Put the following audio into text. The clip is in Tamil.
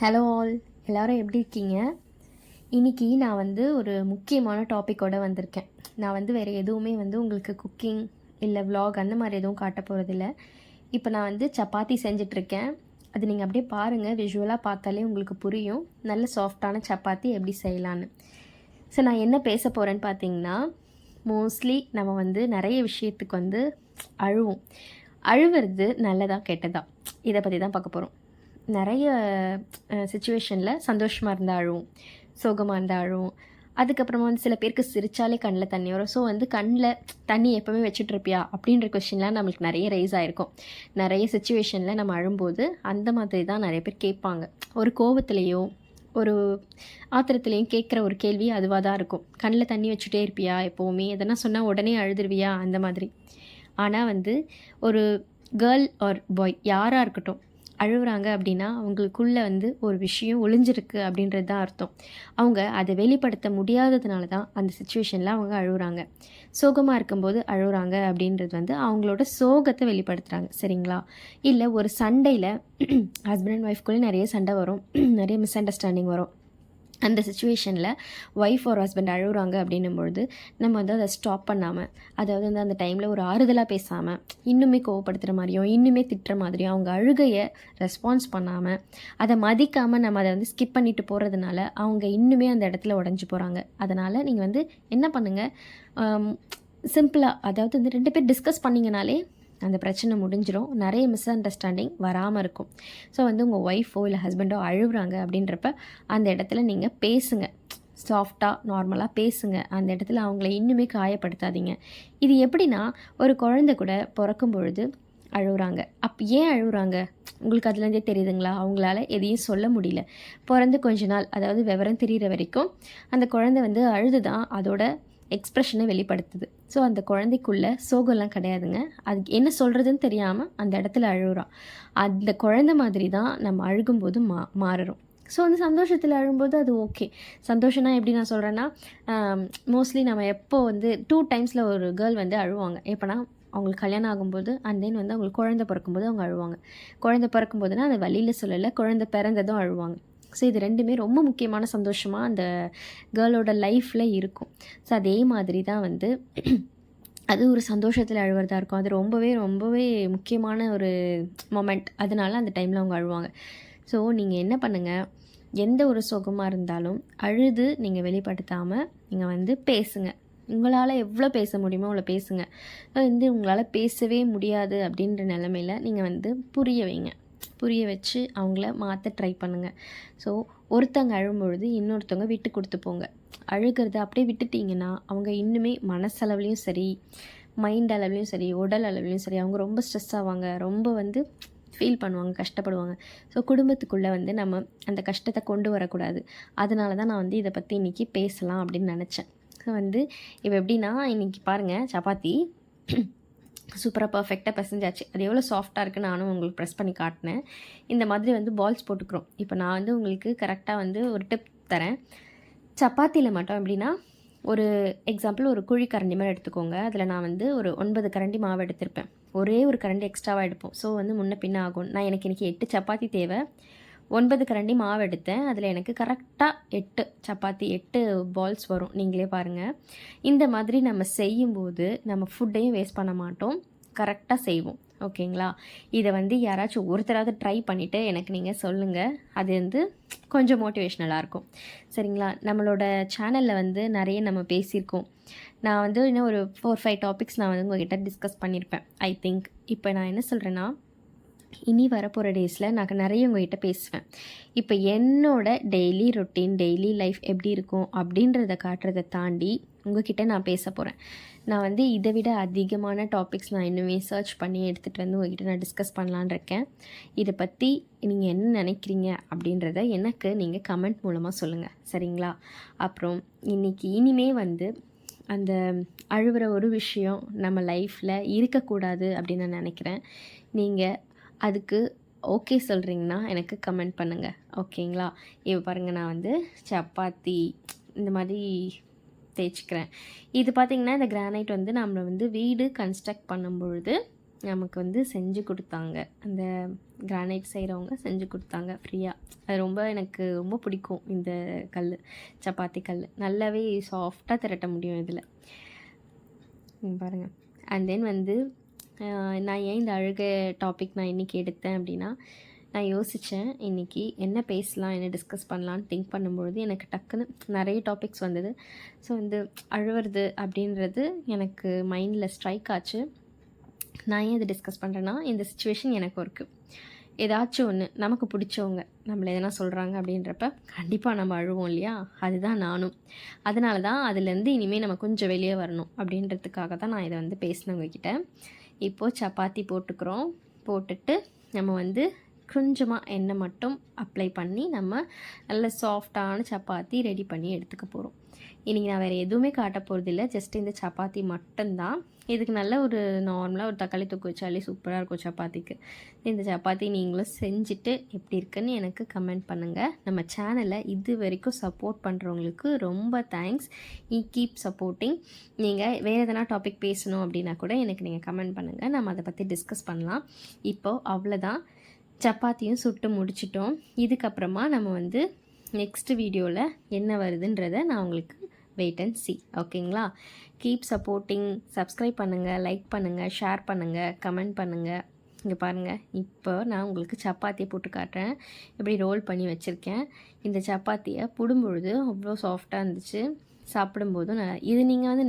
ஹலோ ஆல் எல்லோரும் எப்படி இருக்கீங்க? இன்னைக்கு நான் வந்து ஒரு முக்கியமான டாப்பிக்கோட வந்திருக்கேன். நான் வந்து வேறு எதுவுமே வந்து உங்களுக்கு குக்கிங் இல்லை விலாக் அந்த மாதிரி எதுவும் காட்ட போகிறதில்ல இப்போ நான் வந்து சப்பாத்தி செஞ்சிட்ருக்கேன். அது நீங்கள் அப்படியே பாருங்கள் விஷுவலாக பார்த்தாலே உங்களுக்கு புரியும். நல்ல சாஃப்டான சப்பாத்தி எப்படி செய்யலான்னு. ஸோ நான் என்ன பேச போகிறேன்னு பார்த்தீங்கன்னா மோஸ்ட்லி நம்ம வந்து நிறைய விஷயத்துக்கு வந்து அழுவோம். அழுவுறது நல்லதா கெட்டதா? இதை பற்றி தான் பார்க்க போகிறோம் நிறைய சுச்சுவேஷனில் சந்தோஷமாக இருந்தாலும் சோகமாக இருந்தாலும் அழுவோம் அதுக்கப்புறமா வந்து சில பேருக்கு சிரிச்சாலே கண்ணில் தண்ணி வரும். ஸோ வந்து கண்ணில் தண்ணி எப்போவுமே வச்சுட்ருப்பியா அப்படின்ற கொஷின்லாம் நம்மளுக்கு நிறைய ரைஸ் ஆகிருக்கும் நிறைய சுச்சுவேஷனில் நம்ம அழும்போது அந்த மாதிரி தான் நிறைய பேர் கேட்பாங்க. ஒரு கோவத்துலேயோ ஒரு ஆத்திரத்துலேயும் கேட்குற ஒரு கேள்வி அதுவாக தான் இருக்கும். கண்ணில் தண்ணி வச்சுட்டே இருப்பியா எப்போவுமே? எதனா சொன்னால் உடனே அழுதுருவியா? அந்த மாதிரி. ஆனால் வந்து ஒரு கேர்ள் ஆர் பாய் யாராக இருக்கட்டும் அழுகுறாங்க அப்படின்னா அவங்களுக்குள்ளே வந்து ஒரு விஷயம் ஒளிஞ்சிருக்கு அப்படின்றது தான் அர்த்தம். அவங்க அதை வெளிப்படுத்த முடியாததுனால தான் அந்த சுச்சுவேஷனில் அவங்க அழுகுறாங்க. சோகமாக இருக்கும்போது அழுகுறாங்க அப்படின்றது வந்து அவங்களோட சோகத்தை வெளிப்படுத்துகிறாங்க சரிங்களா? இல்லை ஒரு சண்டையில் ஹஸ்பண்ட் அண்ட் ஒய்ஃப்குள்ளே நிறைய சண்டை வரும். நிறைய மிஸ் அண்டர்ஸ்டாண்டிங் வரும். அந்த சுச்சுவேஷனில் ஒய்ஃப் ஒரு ஹஸ்பண்ட் அழுகுறாங்க அப்படின்னும் பொழுது நம்ம வந்து அதை ஸ்டாப் பண்ணாமல் அதாவது வந்து அந்த டைமில் ஒரு ஆறுதலாக பேசாமல் இன்னுமே கோவப்படுத்துகிற மாதிரியும் இன்னுமே திட்டுற மாதிரியும் அவங்க அழுகையை ரெஸ்பான்ஸ் பண்ணாமல் அதை மதிக்காமல் நம்ம அதை வந்து ஸ்கிப் பண்ணிட்டு போகிறதுனால அவங்க இன்னுமே அந்த இடத்துல உடஞ்சி போகிறாங்க அதனால் நீங்கள் வந்து என்ன பண்ணுங்கள் சிம்பிளாக அதாவது வந்து ரெண்டு பேர் டிஸ்கஸ் பண்ணிங்கனாலே அந்த பிரச்சனை முடிஞ்சிடும் நிறைய மிஸ் அண்டர்ஸ்டாண்டிங் வராமல் இருக்கும். ஸோ வந்து உங்கள் ஒய்ஃபோ இல்லை ஹஸ்பண்டோ அழுகுறாங்க அப்படின்றப்ப அந்த இடத்துல நீங்கள் பேசுங்க. சாஃப்டாக நார்மலாக பேசுங்க. அந்த இடத்துல அவங்கள இன்னுமே காயப்படுத்தாதீங்க. இது எப்படின்னா ஒரு குழந்தை கூட பிறக்கும் பொழுது அழுகுறாங்க. அப் ஏன் அழுகுறாங்க? உங்களுக்கு அதுலேருந்தே தெரியுதுங்களா? அவங்களால எதையும் சொல்ல முடியல. பிறந்து கொஞ்ச நாள் அதாவது விவரம் தெரிகிற வரைக்கும் அந்த குழந்தை வந்து அழுது தான் அதோட எக்ஸ்ப்ரெஷனை வெளிப்படுத்துது. ஸோ அந்த குழந்தைக்குள்ள சோகம்லாம் கிடையாதுங்க. அது என்ன சொல்கிறதுன்னு தெரியாமல் அந்த இடத்துல அழுகுறோம் அந்த குழந்தை மாதிரி தான் நம்ம அழுகும்போது மா மாறுறோம். ஸோ வந்து சந்தோஷத்தில் அழும்போது அது ஓகே சந்தோஷம்னா எப்படி நான் சொல்கிறேன்னா மோஸ்ட்லி நம்ம எப்போ வந்து டூ டைம்ஸில் ஒரு கேர்ள் வந்து அழுவாங்க. எப்போனா அவங்களுக்கு கல்யாணம் ஆகும்போது அண்ட் தென் வந்து அவங்களுக்கு குழந்தை பிறக்கும்போது அவங்க அழுவாங்க. குழந்தை பிறக்கும்போதுனா அந்த வழியில் சொல்லலை குழந்தை பிறந்ததும் அழுவாங்க. ஸோ இது ரெண்டுமே ரொம்ப முக்கியமான சந்தோஷமாக அந்த கேர்ளோட லைஃப்பில் இருக்கும். ஸோ அதே மாதிரி தான் வந்து அது ஒரு சந்தோஷத்தில் அழுவுறதா இருக்கும். அது ரொம்பவே ரொம்பவே முக்கியமான ஒரு மொமெண்ட் அதனால அந்த டைமில் அவங்க அழுவாங்க. ஸோ நீங்கள் என்ன பண்ணுங்கள் எந்த ஒரு சுகமாக இருந்தாலும் அழுது நீங்கள் வெளிப்படுத்தாமல் நீங்கள் வந்து பேசுங்க. உங்களால் எவ்வளோ பேச முடியுமோ அவ்வளோ பேசுங்க. வந்து உங்களால் பேசவே முடியாது அப்படின்ற நிலமையில நீங்கள் வந்து புரிய வைங்க. புரிய வச்சு அவங்கள மாற்ற ட்ரை பண்ணுங்கள் ஸோ ஒருத்தங்க அழும்பொழுது இன்னொருத்தவங்க விட்டு கொடுத்து போங்க. அழுகிறத அப்படியே விட்டுட்டிங்கன்னா அவங்க இன்னுமே மனசளவுலேயும் சரி மைண்ட் அளவுலேயும் சரி உடல் அளவுலேயும் சரி அவங்க ரொம்ப ஸ்ட்ரெஸ் ஆவாங்க. ரொம்ப வந்து ஃபீல் பண்ணுவாங்க கஷ்டப்படுவாங்க. ஸோ குடும்பத்துக்குள்ளே வந்து நம்ம அந்த கஷ்டத்தை கொண்டு வரக்கூடாது. அதனால தான் நான் வந்து இதை பற்றி இன்றைக்கி பேசலாம் அப்படின்னு நினச்சேன். ஸோ வந்து இப்போ எப்படின்னா இன்றைக்கி பாருங்கள் சப்பாத்தி. சூப்பராக பர்ஃபெக்டாக பிசைஞ்சாச்சு. அது எவ்வளோ சாஃப்டாக இருக்குன்னு நானும் உங்களுக்கு ப்ரெஸ் பண்ணி காட்டினேன். இந்த மாதிரி வந்து பால்ஸ் போட்டுக்கிறோம். இப்போ நான் வந்து உங்களுக்கு கரெக்டாக வந்து ஒரு டிப் தரேன். சப்பாத்தியில் மட்டும் எப்படின்னா ஒரு எக்ஸாம்பிள் ஒரு குழி கரண்டி மாதிரி எடுத்துக்கோங்க. அதில் நான் வந்து ஒரு ஒன்பது கரண்டி மாவு எடுத்திருப்பேன். ஒரே ஒரு கரண்டி எக்ஸ்ட்ராவாக எடுப்போம். ஸோ வந்து முன்ன பின்ன ஆகும். நான் எனக்கு இன்றைக்கி எட்டு சப்பாத்தி தேவை. ஒன்பது கரண்டி மாவு எடுத்தேன். அதில் எனக்கு கரெக்டாக எட்டு சப்பாத்தி எட்டு பால்ஸ் வரும். நீங்களே பாருங்கள் இந்த மாதிரி நம்ம செய்யும்போது நம்ம ஃபுட்டையும் வேஸ்ட் பண்ண மாட்டோம். கரெக்டாக செய்வோம். ஓகேங்களா? இதை வந்து யாராச்சும் ஒருத்தராவது ட்ரை பண்ணிவிட்டு எனக்கு நீங்கள் சொல்லுங்கள் அது வந்து கொஞ்சம் மோட்டிவேஷ்னலாக இருக்கும். சரிங்களா? நம்மளோட சேனலில் வந்து நிறைய நம்ம பேசியிருக்கோம். நான் வந்து இன்னும் ஒரு ஃபோர் ஃபைவ் டாபிக்ஸ் நான் வந்து உங்ககிட்ட டிஸ்கஸ் பண்ணியிருப்பேன் ஐ திங்க் இப்போ நான் என்ன சொல்கிறேன்னா இனி வரப்போகிற டேஸில் நான் நிறைய உங்ககிட்ட பேசுவேன். இப்போ என்னோட டெய்லி ரொட்டீன் டெய்லி லைஃப் எப்படி இருக்கும் அப்படின்றத காட்டுறதை தாண்டி உங்ககிட்ட நான் பேச போகிறேன் நான் வந்து இதை விட அதிகமான டாபிக்ஸ் நான் இன்னுமே சர்ச் பண்ணி எடுத்துகிட்டு வந்து உங்ககிட்ட நான் டிஸ்கஸ் பண்ணலான் இருக்கேன். இதை பற்றி நீங்கள் என்ன நினைக்கிறீங்க அப்படின்றத எனக்கு நீங்கள் கமெண்ட் மூலமாக சொல்லுங்கள் சரிங்களா? அப்புறம் இன்றைக்கி இனிமே வந்து அந்த அழுகிற ஒரு விஷயம் நம்ம லைஃப்பில் இருக்கக்கூடாது அப்படின்னு நான் நினைக்கிறேன். நீங்கள் அதுக்கு ஓகே சொல்கிறீங்கன்னா எனக்கு கமெண்ட் பண்ணுங்கள் ஓகேங்களா? இப்போ பாருங்கள் நான் வந்து சப்பாத்தி இந்த மாதிரி தேய்ச்சிக்கிறேன். இது பார்த்திங்கன்னா இந்த கிரானைட் வந்து நம்ம வந்து வீடு கன்ஸ்ட்ரக்ட் பண்ணும்பொழுது நமக்கு வந்து செஞ்சு கொடுத்தாங்க. அந்த கிரானைட் செய்கிறவங்க செஞ்சு கொடுத்தாங்க ஃப்ரீயாக அது ரொம்ப எனக்கு ரொம்ப பிடிக்கும் இந்த கல் சப்பாத்தி கல் நல்லாவே சாஃப்டாக திரட்ட முடியும் இதில். பாருங்கள் அண்ட் தென் வந்து நான் ஏன் இந்த அழுகை டாபிக் நான் இன்றைக்கி எடுத்தேன் அப்படின்னா நான் யோசித்தேன் இன்றைக்கி என்ன பேசலாம் என்ன டிஸ்கஸ் பண்ணலான்னு திங்க் பண்ணும்பொழுது எனக்கு டக்குன்னு நிறைய டாபிக்ஸ் வந்தது. ஸோ வந்து அழுவுறது அப்படின்றது எனக்கு மைண்டில் ஸ்ட்ரைக் ஆச்சு. நான் ஏன் இதை டிஸ்கஸ் பண்ணுறேன்னா இந்த சுச்சுவேஷன் எனக்கு இருக்குது ஏதாச்சும் ஒன்று நமக்கு பிடிச்சவங்க நம்மளை எதனா சொல்கிறாங்க அப்படின்றப்ப கண்டிப்பாக நம்ம அழுவோம் இல்லையா? அதுதான் நானும். அதனால தான் அதுலேருந்து இனிமேல் நம்ம கொஞ்சம் வெளியே வரணும் அப்படின்றதுக்காக தான் நான் இதை வந்து பேசினேன் கிட்டே இப்போது சப்பாத்தி போட்டுக்கிறோம். போட்டுட்டு நம்ம வந்து கொஞ்சமாக எண்ணெய் மட்டும் அப்ளை பண்ணி நம்ம நல்ல சாஃப்டான சப்பாத்தி ரெடி பண்ணி எடுத்துக்க போகிறோம் இன்றைக்கி நான் வேறு எதுவுமே காட்ட போகிறதில்ல ஜஸ்ட் இந்த சப்பாத்தி மட்டும்தான். இதுக்கு நல்ல ஒரு நார்மலாக ஒரு தக்காளி தொக்கு வச்சாலே சூப்பராக இருக்கும் சப்பாத்திக்கு. இந்த சப்பாத்தி நீங்களும் செஞ்சுட்டு எப்படி இருக்குன்னு எனக்கு கமெண்ட் பண்ணுங்கள் நம்ம சேனலை இது வரைக்கும் சப்போர்ட் பண்ணுறவங்களுக்கு ரொம்ப தேங்க்ஸ் ஈ கீப் சப்போர்ட்டிங் நீங்கள் வேறு எதனா டாபிக் பேசணும் அப்படின்னா கூட எனக்கு நீங்கள் கமெண்ட் பண்ணுங்கள் நம்ம அதை பற்றி டிஸ்கஸ் பண்ணலாம். இப்போது அவ்வளோதான் சப்பாத்தியும் சுட்டு முடிச்சிட்டோம். இதுக்கப்புறமா நம்ம வந்து நெக்ஸ்ட் வீடியோவில் என்ன வருதுன்றதை நான் உங்களுக்கு வெயிட் அண்ட் சி ஓகேங்களா கீப் சப்போர்ட்டிங் சப்ஸ்கிரைப் பண்ணுங்கள் லைக் பண்ணுங்கள் ஷேர் பண்ணுங்கள் கமெண்ட் பண்ணுங்கள் இங்கே பாருங்கள் இப்போ நான் உங்களுக்கு சப்பாத்தியை போட்டு காட்டுறேன். இப்படி ரோல் பண்ணி வச்சுருக்கேன். இந்த சப்பாத்தியை புடும்பொழுது அவ்வளோ சாஃப்டாக இருந்துச்சு. சாப்பிடும்போதும் நல்லா இது நீங்கள் வந்து